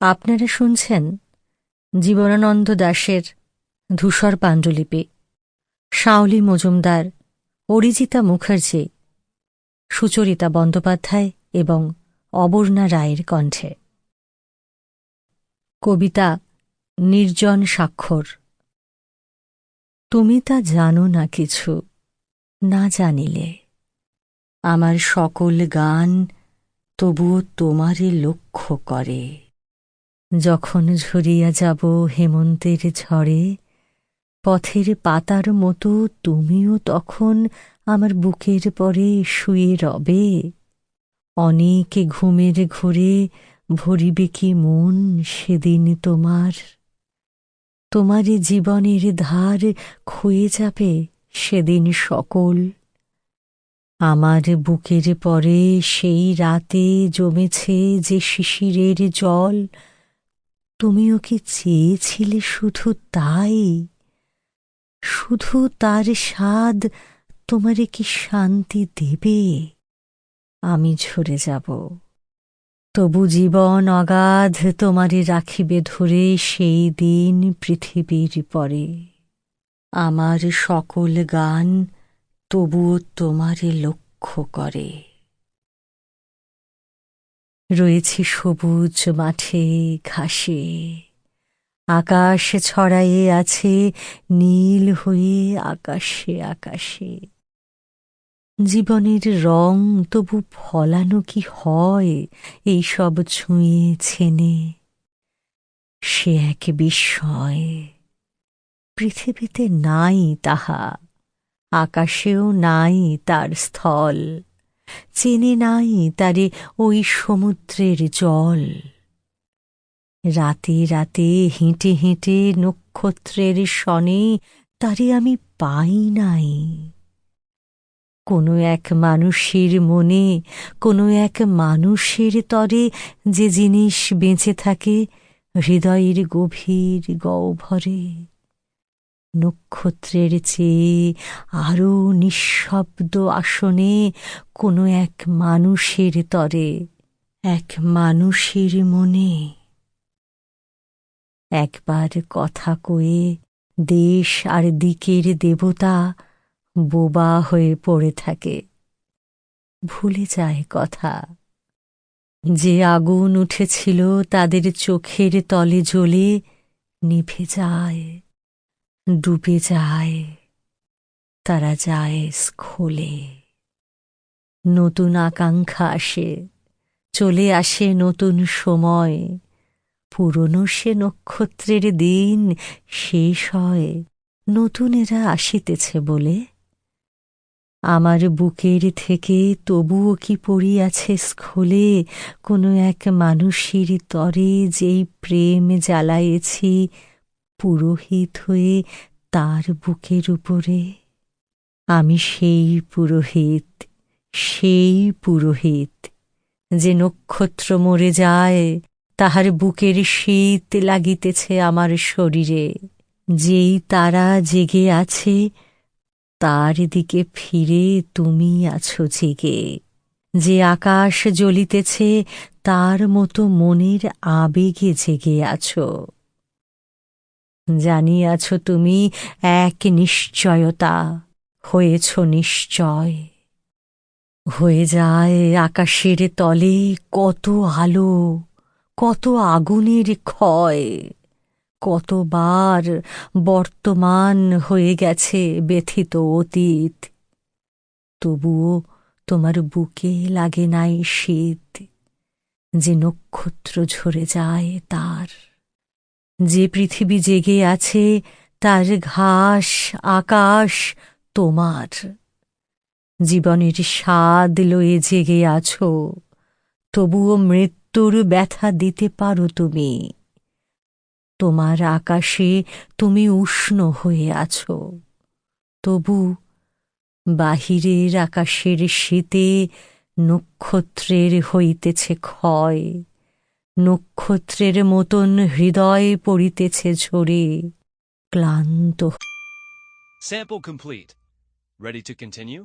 আপনারা শুনছেন জীবনানন্দ দাশের ধূসর পাণ্ডুলিপি। শাওলি মজুমদার, অরিজিতা মুখার্জি, সুচরিতা বন্দ্যোপাধ্যায় এবং অবর্ণা রায়ের কণ্ঠে। কবিতা নির্জন স্বাক্ষর। তুমি তা জানো না কিছু, না জানিলে। আমার সকল গান তবুও তোমারই লক্ষ্য করে। যখন ঝরিয়া যাব হেমন্তের ঝড়ে, পথের পাতার মতো তুমিও তখন আমার বুকের পরে শুয়ে রবে। অনেক ঘুমের ঘোরে ভরিবে কি মন সেদিন তোমার তোমারই জীবনের ধার ক্ষয়ে যাবে সেদিন সকল। আমার বুকের পরে সেই রাতে জমেছে যে শিশিরের জল। তুমিও কি চেয়েছিলে শুধু তাই? শুধু তার স্বাদ তোমারে কি শান্তি দেবে? আমি ঝরে যাব। তবু জীবন অগাধ তোমারে রাখিবে ধরে সেই দিন পৃথিবীর পরে। আমার সকল গান তবুও তোমারে লক্ষ্য করে। রয়েছে সবুজ মাঠে ঘাসে, আকাশ ছড়ায়ে আছে নীল হয়ে আকাশে আকাশে। জীবনের রং তবু ফলানো কি হয়? এই সব ছুঁয়ে ছেনে সে এক বিস্ময়। পৃথিবীতে নাই তাহা, আকাশেও নাই তার স্থল, চেনে নাই তারে ওই সমুদ্রের জল। রাতে রাতে হেঁটে হেঁটে নক্ষত্রের সনে তারে আমি পাই নাই। কোনো এক মানুষের মনে, কোনো এক মানুষের তরে যে জিনিস বেঁচে থাকে হৃদয়ের গভীর গহ্বরে। নক্ষত্রের চেয়ে আরও নিঃশব্দ আসনে কোনো এক মানুষের তরে, এক মানুষের মনে। একবার কথা কয়ে দেশ আর দিকের দেবতা বোবা হয়ে পড়ে থাকে। ভুলে যায় কথা। যে আগুন উঠেছিল তাদের চোখের তলে জ্বলে নিভে যায়, ডুবে যায়। তারা যায় স্খোলে নতুন আকাঙ্ক্ষা আসে, চলে আসে নতুন সময়। পুরনো সে নক্ষত্রের দিন শেষ হয়, নতুনেরা আসিতেছে বলে আমার বুকের থেকে তবুও কি পড়িয়াছে স্খলে? কোনো এক মানুষের তরে যেই প্রেম জ্বালায়েছি, পুরোহিত হয়ে তার বুকের উপরে। আমি সেই পুরোহিত সেই পুরোহিত যে নক্ষত্র মরে যায়, তাহার বুকের শীত লাগিতেছে আমার শরীরে। যেই তারা জেগে আছে তার দিকে ফিরে তুমি আছো জেগে। যে আকাশ জ্বলিতেছে, তার মতো মনের আবেগে জেগে আছো। জানিয়াছ তুমি এক নিশ্চয়তা, হয়েছ নিশ্চয়। হয়ে যায় আকাশের তলে কত আলো, কত আগুনের ক্ষয়। কতবার বর্তমান হয়ে গেছে ব্যথিত অতীত। তবুও তোমার বুকে লাগে নাই শীত, যে নক্ষত্র ঝরে যায় তার। যে পৃথিবী জেগে আছে তার ঘাস আকাশ তোমার। জীবনের স্বাদ লয়ে জেগে আছো, তবুও মৃত্যুর ব্যথা দিতে পারো তুমি। তোমার আকাশে তুমি উষ্ণ হয়ে আছো তবু বাহিরের আকাশের শীতে নক্ষত্রের হইতেছে ক্ষয়, নক্ষত্রের মতন হৃদয় পড়িতেছে ঝরে, ক্লান্ত Sample complete. Ready to continue?